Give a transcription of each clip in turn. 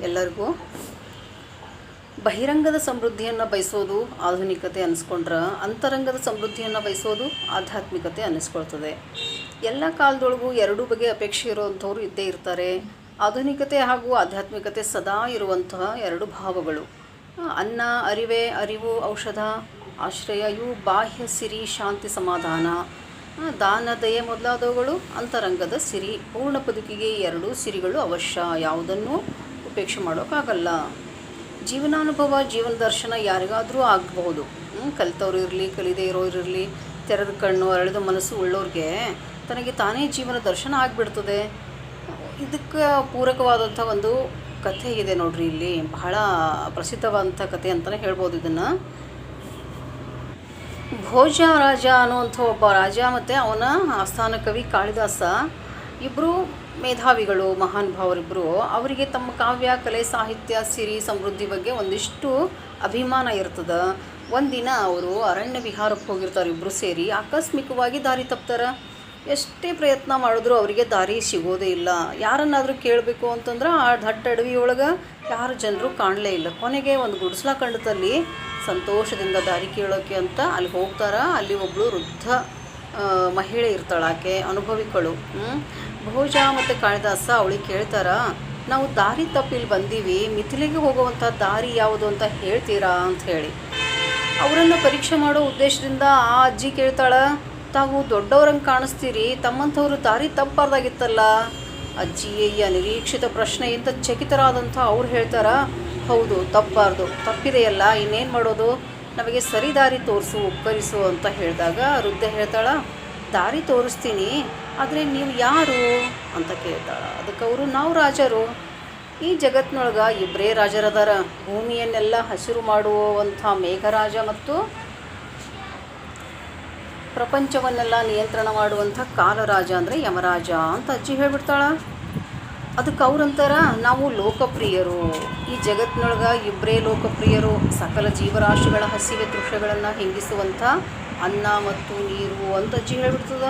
ಎಲ್ಲರಿಗೂ. ಬಹಿರಂಗದ ಸಮೃದ್ಧಿಯನ್ನು ಬಯಸೋದು ಆಧುನಿಕತೆ ಅನ್ನಿಸ್ಕೊಂಡ್ರೆ ಅಂತರಂಗದ ಸಮೃದ್ಧಿಯನ್ನು ಬಯಸೋದು ಆಧ್ಯಾತ್ಮಿಕತೆ ಅನ್ನಿಸ್ಕೊಳ್ತದೆ ಎಲ್ಲ ಕಾಲದೊಳಗೂ ಎರಡೂ ಬಗೆ ಅಪೇಕ್ಷೆ ಇರುವಂಥವ್ರು ಇದ್ದೇ ಇರ್ತಾರೆ. ಆಧುನಿಕತೆ ಹಾಗೂ ಆಧ್ಯಾತ್ಮಿಕತೆ ಸದಾ ಇರುವಂತಹ ಎರಡು ಭಾವಗಳು. ಅನ್ನ, ಅರಿವೆ, ಅರಿವು, ಔಷಧ ಆಶ್ರಯ ಇವು ಬಾಹ್ಯ ಸಿರಿ, ಶಾಂತಿ, ಸಮಾಧಾನ. ದಾನ, ದಯೆ ಮೊದಲಾದವುಗಳು ಅಂತರಂಗದ ಸಿರಿ. ಪೂರ್ಣ ಬದುಕಿಗೆ ಎರಡೂ ಸಿರಿಗಳು ಅವಶ್ಯ. ಯಾವುದನ್ನೂ? ಉಪೇಕ್ಷೆ ಮಾಡೋಕ್ಕಾಗಲ್ಲ. ಜೀವನಾನುಭವ, ಜೀವನ ದರ್ಶನ ಯಾರಿಗಾದರೂ ಆಗಬಹುದು. ಕಲಿತವ್ರು ಇರಲಿ, ಕಲಿದೆ ಇರೋರು ಇರಲಿ, ತೆರೆದ ಕಣ್ಣು, ಅರಳಿದ ಮನಸ್ಸು ಉಳ್ಳೋರಿಗೆ ತನಗೆ ತಾನೇ ಜೀವನ ದರ್ಶನ ಆಗಿಬಿಡ್ತದೆ. ಇದಕ್ಕೆ ಪೂರಕವಾದಂಥ ಒಂದು ಕಥೆ ಇದೆ ನೋಡ್ರಿ ಇಲ್ಲಿ. ಬಹಳ ಪ್ರಸಿದ್ಧವಾದಂಥ ಕಥೆ ಅಂತಲೇ ಹೇಳ್ಬೋದು ಇದನ್ನು. ಭೋಜ ರಾಜ ಅನ್ನುವಂಥ ಒಬ್ಬ ರಾಜ ಮತ್ತು ಅವನ ಆಸ್ಥಾನ ಕವಿ ಕಾಳಿದಾಸ ಇಬ್ಬರು ಮೇಧಾವಿಗಳು ಮಹಾನುಭಾವರಿಬ್ಬರು ಅವರಿಗೆ ತಮ್ಮ ಕಾವ್ಯ, ಕಲೆ, ಸಾಹಿತ್ಯ, ಸಿರಿ, ಸಮೃದ್ಧಿ ಬಗ್ಗೆ ಒಂದಿಷ್ಟು ಅಭಿಮಾನ ಇರ್ತದೆ. ಒಂದಿನ ಅವರು ಅರಣ್ಯ ವಿಹಾರಕ್ಕೆ ಹೋಗಿರ್ತಾರೆ ಇಬ್ಬರು ಸೇರಿ. ಆಕಸ್ಮಿಕವಾಗಿ ದಾರಿ ತಪ್ತಾರೆ. ಎಷ್ಟೇ ಪ್ರಯತ್ನ ಮಾಡಿದ್ರು ಅವರಿಗೆ ದಾರಿ ಸಿಗೋದೇ ಇಲ್ಲ. ಯಾರನ್ನಾದರೂ ಕೇಳಬೇಕು ಅಂತಂದ್ರೆ ಆ ದಟ್ಟ ಅಡವಿಯೊಳಗೆ ಯಾರು ಜನರು ಕಾಣಲೇ ಇಲ್ಲ. ಕೊನೆಗೆ ಒಂದು ಗುಡಿಸ್ಲ ಕಂಡದಲ್ಲಿ ಸಂತೋಷದಿಂದ ದಾರಿ ಕೇಳೋಕೆ ಅಂತ ಅಲ್ಲಿ ಹೋಗ್ತಾರ. ಅಲ್ಲಿ ಒಬ್ಬಳು ವೃದ್ಧ ಮಹಿಳೆ ಇರ್ತಾಳೆ ಆಕೆ ಅನುಭವಿಗಳು? ಭೋಜ ಮತ್ತು ಕಾಳಿದಾಸ ಅವಳಿಗೆ ಕೇಳ್ತಾರ? ನಾವು ದಾರಿ ತಪ್ಪಿಲ್ಲಿ ಬಂದೀವಿ, ಮಿಥಿಲೆಗೆ ಹೋಗುವಂಥ ದಾರಿ ಯಾವುದು ಅಂತ ಹೇಳ್ತೀರಾ ಅಂತ ಹೇಳಿ. ಅವರನ್ನು ಪರೀಕ್ಷೆ ಮಾಡೋ ಉದ್ದೇಶದಿಂದ ಆ ಅಜ್ಜಿ ಕೇಳ್ತಾಳ, ತಾವು ದೊಡ್ಡವ್ರಂಗೆ ಕಾಣಿಸ್ತೀರಿ, ತಮ್ಮಂಥವ್ರು ದಾರಿ ಈ ಅನಿರೀಕ್ಷಿತ ಪ್ರಶ್ನೆಯಿಂದ ಚಕಿತರಾದಂಥ ಅವ್ರು ಹೇಳ್ತಾರ, ಹೌದು, ತಪ್ಪಾರ್ದು, ತಪ್ಪಿದೆಯಲ್ಲ, ಇನ್ನೇನು ಮಾಡೋದು? ನಮಗೆ ಸರಿ ದಾರಿ ತೋರಿಸು, ಉಪಕರಿಸು ಅಂತ ಹೇಳಿದಾಗ ವೃದ್ಧ ಹೇಳ್ತಾಳ ದಾರಿ ತೋರಿಸ್ತೀನಿ, ಆದರೆ ನೀವು ಯಾರು? ಅಂತ ಕೇಳ್ತಾಳೆ. ಅದಕ್ಕೆ ಅವರು, ನಾವು ರಾಜರು. ಈ ಜಗತ್ತಿನೊಳಗೆ ಇಬ್ಬರೇ ರಾಜರದಾರ. ಭೂಮಿಯನ್ನೆಲ್ಲ ಹಸಿರು ಮಾಡುವಂಥ ಮೇಘರಾಜ ಮತ್ತು ಪ್ರಪಂಚವನ್ನೆಲ್ಲ ನಿಯಂತ್ರಣ ಮಾಡುವಂಥ ಕಾಲರಾಜ ಅಂದರೆ ಯಮರಾಜ ಅಂತ ಅಜ್ಜಿ ಹೇಳ್ಬಿಡ್ತಾಳೆ. ಅದಕ್ಕೆ ಅವ್ರಂತಾರ, ನಾವು ಲೋಕಪ್ರಿಯರು. ಈ ಜಗತ್ತಿನೊಳಗೆ ಇಬ್ಬರೇ ಲೋಕಪ್ರಿಯರು. ಸಕಲ ಜೀವರಾಶಿಗಳ ಹಸಿವೆ ದೃಶ್ಯಗಳನ್ನು ಹಿಂಗಿಸುವಂಥ ಅನ್ನ ಮತ್ತು ನೀರು ಅಂತ ಅಜ್ಜಿ ಹೇಳ್ಬಿಡ್ತದ?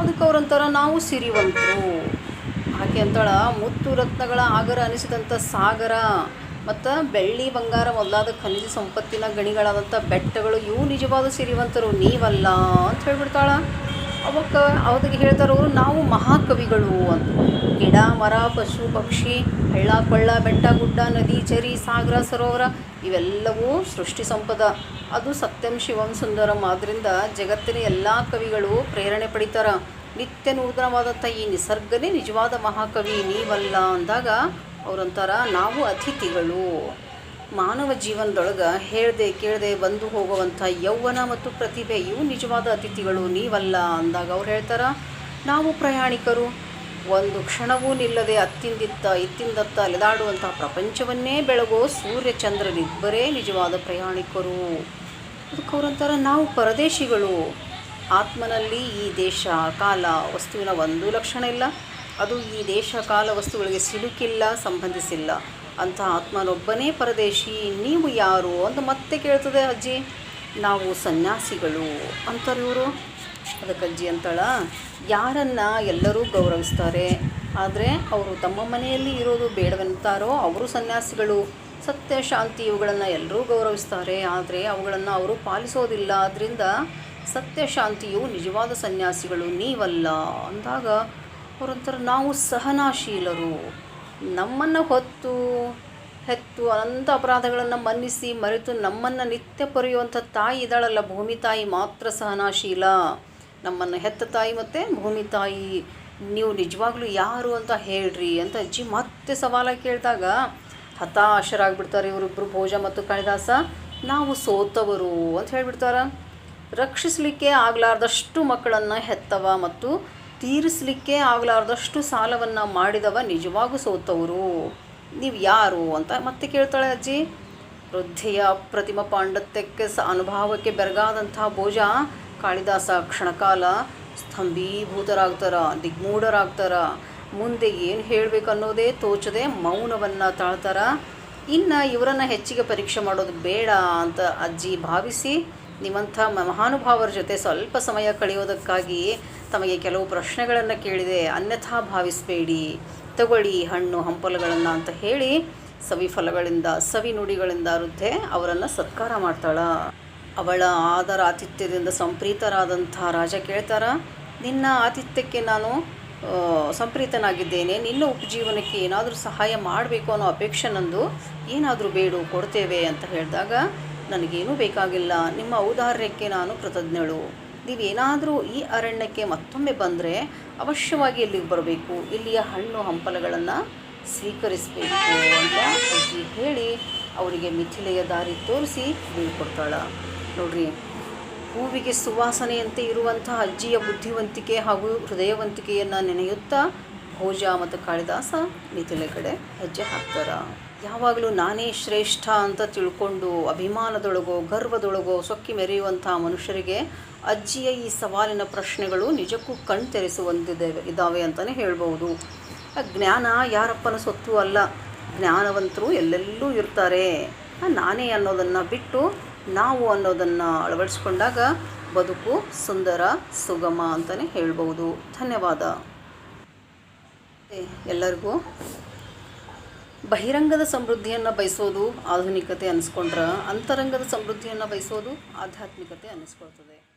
ಅದಕ್ಕೆ ಅವ್ರಂತಾರ ನಾವು ಸಿರಿವಂತರು. ಆಕೆ ಅಂತಾಳ, ಮುತ್ತು ರತ್ನಗಳ ಆಗರ ಅನಿಸಿದಂಥ ಸಾಗರ ಮತ್ತು ಬೆಳ್ಳಿ ಬಂಗಾರ ಮೊದಲಾದ ಖನಿಜ ಸಂಪತ್ತಿನ ಗಣಿಗಳಾದಂಥ ಬೆಟ್ಟಗಳು ಇವು ನಿಜವಾದ ಸಿರಿವಂತರು, ನೀವಲ್ಲ ಅಂತ ಹೇಳ್ಬಿಡ್ತಾಳ. ಅವಕ್ಕ ಅವರಿಗೆ ಹೇಳ್ತಾರೆ ಅವರು, ನಾವು ಮಹಾಕವಿಗಳು ಅಂತ. ಗಿಡ, ಮರ, ಪಶು, ಪಕ್ಷಿ, ಹಳ್ಳ, ಕೊಳ್ಳ, ಬೆಟ್ಟ, ಗುಡ್ಡ, ನದಿ, ಚರಿ, ಸಾಗರ, ಸರೋವರ, ಇವೆಲ್ಲವೂ ಸೃಷ್ಟಿ ಸಂಪದ. ಅದು ಸತ್ಯಂ ಶಿವಂ ಸುಂದರಂ. ಆದ್ದರಿಂದ ಜಗತ್ತಿನ ಎಲ್ಲ ಕವಿಗಳು ಪ್ರೇರಣೆ ಪಡಿತಾರ. ನಿತ್ಯ ನೂತನವಾದಂಥ ಈ ನಿಸರ್ಗನೇ ನಿಜವಾದ ಮಹಾಕವಿ, ನೀವಲ್ಲ ಅಂದಾಗ ಅವರಂತಾರ, ನಾವು ಅತಿಥಿಗಳು. ಮಾನವ ಜೀವನದೊಳಗೆ ಹೇಳದೆ ಕೇಳದೆ ಬಂದು ಹೋಗುವಂಥ ಯೌವನ ಮತ್ತು ಪ್ರತಿಭೆ ಇವು ನಿಜವಾದ ಅತಿಥಿಗಳು ನೀವಲ್ಲ ಅಂದಾಗ ಅವ್ರು ಹೇಳ್ತಾರ, ನಾವು ಪ್ರಯಾಣಿಕರು. ಒಂದು ಕ್ಷಣವೂ ನಿಲ್ಲದೆ ಅತ್ತಿಂದಿತ್ತ ಇತ್ತಿಂದತ್ತ ಅಲೆದಾಡುವಂಥ ಪ್ರಪಂಚವನ್ನೇ ಬೆಳಗೋ ಸೂರ್ಯ ಚಂದ್ರನಿಬ್ಬರೇ ನಿಜವಾದ ಪ್ರಯಾಣಿಕರು. ಅದಕ್ಕೆ ಅವ್ರಂತಾರ ನಾವು ಪರದೇಶಿಗಳು. ಆತ್ಮನಲ್ಲಿ ಈ ದೇಶ, ಕಾಲ, ವಸ್ತುವಿನ ಒಂದು ಲಕ್ಷಣ ಇಲ್ಲ. ಅದು ಈ ದೇಶ, ಕಾಲ, ವಸ್ತುಗಳಿಗೆ ಸಿಲುಕಿಲ್ಲ, ಸಂಬಂಧಿಸಿಲ್ಲ. ಅಂತ ಆತ್ಮನೊಬ್ಬನೇ ಪರದೇಶಿ, ನೀವು ಯಾರು ಅಂತ ಮತ್ತೆ ಕೇಳ್ತದೆ ಅಜ್ಜಿ. ನಾವು ಸನ್ಯಾಸಿಗಳು ಅಂತಾರೆ ಇವರು. ಅದಕ್ಕೆ ಅಜ್ಜಿ ಅಂತಾಳ, ಯಾರನ್ನು ಎಲ್ಲರೂ ಗೌರವಿಸ್ತಾರೆ, ಆದರೆ ಅವರು ತಮ್ಮ ಮನೆಯಲ್ಲಿ ಇರೋದು ಬೇಡವೆಂತಾರೋ ಅವರು ಸನ್ಯಾಸಿಗಳು. ಸತ್ಯ, ಶಾಂತಿ ಇವುಗಳನ್ನು ಎಲ್ಲರೂ ಗೌರವಿಸ್ತಾರೆ, ಆದರೆ ಅವುಗಳನ್ನು ಅವರು ಪಾಲಿಸೋದಿಲ್ಲ. ಆದ್ದರಿಂದ ಸತ್ಯ, ಶಾಂತಿಯು ನಿಜವಾದ ಸನ್ಯಾಸಿಗಳು, ನೀವಲ್ಲ ಅಂದಾಗ ಅವರಂತರ ನಾವು ಸಹನಾಶೀಲರು. ನಮ್ಮನ್ನು ಹೊತ್ತು, ಹೆತ್ತು, ಅನಂತ ಅಪರಾಧಗಳನ್ನು ಮನ್ನಿಸಿ ಮರೆತು ನಮ್ಮನ್ನು ನಿತ್ಯ ಪೊರೆಯುವಂಥ ತಾಯಿ ಇದ್ದಾಳಲ್ಲ ಭೂಮಿ ತಾಯಿ ಮಾತ್ರ ಸಹನಾಶೀಲ. ನಮ್ಮನ್ನು ಹೆತ್ತ ತಾಯಿ ಮತ್ತು ಭೂಮಿ ತಾಯಿ. ನೀವು ನಿಜವಾಗ್ಲೂ ಯಾರು ಅಂತ ಹೇಳ್ರಿ ಅಂತ ಅಜ್ಜಿ ಮತ್ತೆ ಸವಾಲಾಗಿ ಕೇಳಿದಾಗ, ಹತಾಶರಾಗ್ಬಿಡ್ತಾರೆ ಇವರಿಬ್ಬರು ಭೋಜ ಮತ್ತು ಕಾಳಿದಾಸ. ನಾವು ಸೋತವರು ಅಂತ ಹೇಳಿಬಿಡ್ತಾರೆ. ರಕ್ಷಿಸಲಿಕ್ಕೆ ಆಗಲಾರ್ದಷ್ಟು ಮಕ್ಕಳನ್ನು ಹೆತ್ತವ ಮತ್ತು ತೀರಿಸಲಿಕ್ಕೆ ಆಗಲಾರ್ದಷ್ಟು ಸಾಲವನ್ನು ಮಾಡಿದವ ನಿಜವಾಗೂ ಸೋತವರು. ನೀವು ಯಾರು ಅಂತ ಮತ್ತೆ ಕೇಳ್ತಾಳೆ ಅಜ್ಜಿ. ವೃದ್ಧೆಯ ಪ್ರತಿಮ ಪಾಂಡತ್ಯಕ್ಕೆ ಸ ಅನುಭವಕ್ಕೆ ಬೆರಗಾದಂಥ ಭೋಜ ಕಾಳಿದಾಸ ಕ್ಷಣಕಾಲ ಸ್ತಂಭೀಭೂತರಾಗ್ತಾರ ದಿಗ್ಮೂಢರಾಗ್ತಾರ. ಮುಂದೆ ಏನು ಹೇಳಬೇಕನ್ನೋದೇ ತೋಚದೆ ಮೌನವನ್ನು ತಾಳ್ತಾರ. ಇನ್ನು ಇವರನ್ನು ಹೆಚ್ಚಿಗೆ ಪರೀಕ್ಷೆ ಮಾಡೋದು ಬೇಡ ಅಂತ ಅಜ್ಜಿ ಭಾವಿಸಿ ನಿಮ್ಮಂಥ ಮಹಾನುಭಾವರ ಜೊತೆ ಸ್ವಲ್ಪ ಸಮಯ ಕಳೆಯೋದಕ್ಕಾಗಿ ತಮಗೆ ಕೆಲವು ಪ್ರಶ್ನೆಗಳನ್ನು ಕೇಳಿದೆ. ಅನ್ಯಥಾ ಭಾವಿಸಬೇಡಿ. ತಗೊಳ್ಳಿ ಹಣ್ಣು ಹಂಪಲುಗಳನ್ನು ಅಂತ ಹೇಳಿ ಸವಿ ಫಲಗಳಿಂದ ಸವಿ ನುಡಿಗಳಿಂದ ವೃದ್ಧೆ ಅವರನ್ನು ಸತ್ಕಾರ ಮಾಡ್ತಾಳ. ಅವಳ ಆದರ ಆತಿಥ್ಯದಿಂದ ಸಂಪ್ರೀತರಾದಂಥ ರಾಜ ಕೇಳ್ತಾರ, ನಿನ್ನ ಆತಿಥ್ಯಕ್ಕೆ ನಾನು ಸಂಪ್ರೀತನಾಗಿದ್ದೇನೆ. ನಿನ್ನ ಉಪಜೀವನಕ್ಕೆ ಏನಾದರೂ ಸಹಾಯ ಮಾಡಬೇಕು ಅನ್ನೋ ಅಪೇಕ್ಷೆ ನಂದು. ಏನಾದರೂ ಬೇಡು, ಕೊಡ್ತೇವೆ ಅಂತ ಹೇಳಿದಾಗ, ನನಗೇನೂ ಬೇಕಾಗಿಲ್ಲ. ನಿಮ್ಮ ಔದಾರ್ಯಕ್ಕೆ ನಾನು ಕೃತಜ್ಞಳು. ನೀವೇನಾದರೂ ಈ ಅರಣ್ಯಕ್ಕೆ ಮತ್ತೊಮ್ಮೆ ಬಂದರೆ ಅವಶ್ಯವಾಗಿ ಇಲ್ಲಿಗೆ ಬರಬೇಕು? ಇಲ್ಲಿಯ ಹಣ್ಣು ಹಂಪಲಗಳನ್ನು ಸ್ವೀಕರಿಸಬೇಕು ಅಂತ ಅಜ್ಜಿ ಹೇಳಿ ಅವರಿಗೆ ಮಿಥಿಲೆಯ ದಾರಿ ತೋರಿಸಿ ಬೀಳ್ಕೊಡ್ತಾಳ ನೋಡ್ರಿ, ಹೂವಿಗೆ ಸುವಾಸನೆಯಂತೆ ಇರುವಂತಹ ಅಜ್ಜಿಯ ಬುದ್ಧಿವಂತಿಕೆ ಹಾಗೂ ಹೃದಯವಂತಿಕೆಯನ್ನು ನೆನೆಯುತ್ತಾ ಭೋಜ ಮತ್ತು ಕಾಳಿದಾಸ ಮಿಥಿಲೆ ಕಡೆ ಹೆಜ್ಜೆ ಹಾಕ್ತಾರ. ಯಾವಾಗಲೂ ನಾನೇ ಶ್ರೇಷ್ಠ ಅಂತ ತಿಳ್ಕೊಂಡು ಅಭಿಮಾನದೊಳಗೋ, ಗರ್ವದೊಳಗೋ ಸೊಕ್ಕಿ ಮೆರೆಯುವಂಥ ಮನುಷ್ಯರಿಗೆ ಅಜ್ಜಿಯ ಈ ಸವಾಲಿನ ಪ್ರಶ್ನೆಗಳು ನಿಜಕ್ಕೂ ಕಣ್ ತೆರೆಸುವಂತಿದ್ದಾವೆ ಇದ್ದಾವೆ ಅಂತಲೇ ಹೇಳ್ಬೋದು ಜ್ಞಾನ ಯಾರಪ್ಪನ ಸೊತ್ತು ಅಲ್ಲ. ಜ್ಞಾನವಂತರು ಎಲ್ಲೆಲ್ಲೂ ಇರ್ತಾರೆ. ನಾನೇ ಅನ್ನೋದನ್ನು ಬಿಟ್ಟು ನಾವು ಅನ್ನೋದನ್ನು ಅಳವಡಿಸ್ಕೊಂಡಾಗ ಬದುಕು ಸುಂದರ, ಸುಗಮ ಅಂತಲೇ ಹೇಳ್ಬೋದು ಧನ್ಯವಾದ. ಎಲ್ಲರಿಗೂ ಬಹಿರಂಗದ ಸಮೃದ್ಧಿಯನ್ನು ಬಯಸೋದು ಆಧುನಿಕತೆ ಅನ್ಸ್ಕೊಂಡ್ರೆ ಅಂತರಂಗದ ಸಮೃದ್ಧಿಯನ್ನು ಬಯಸೋದು ಆಧ್ಯಾತ್ಮಿಕತೆ ಅನ್ನಿಸ್ಕೊಳ್ತದೆ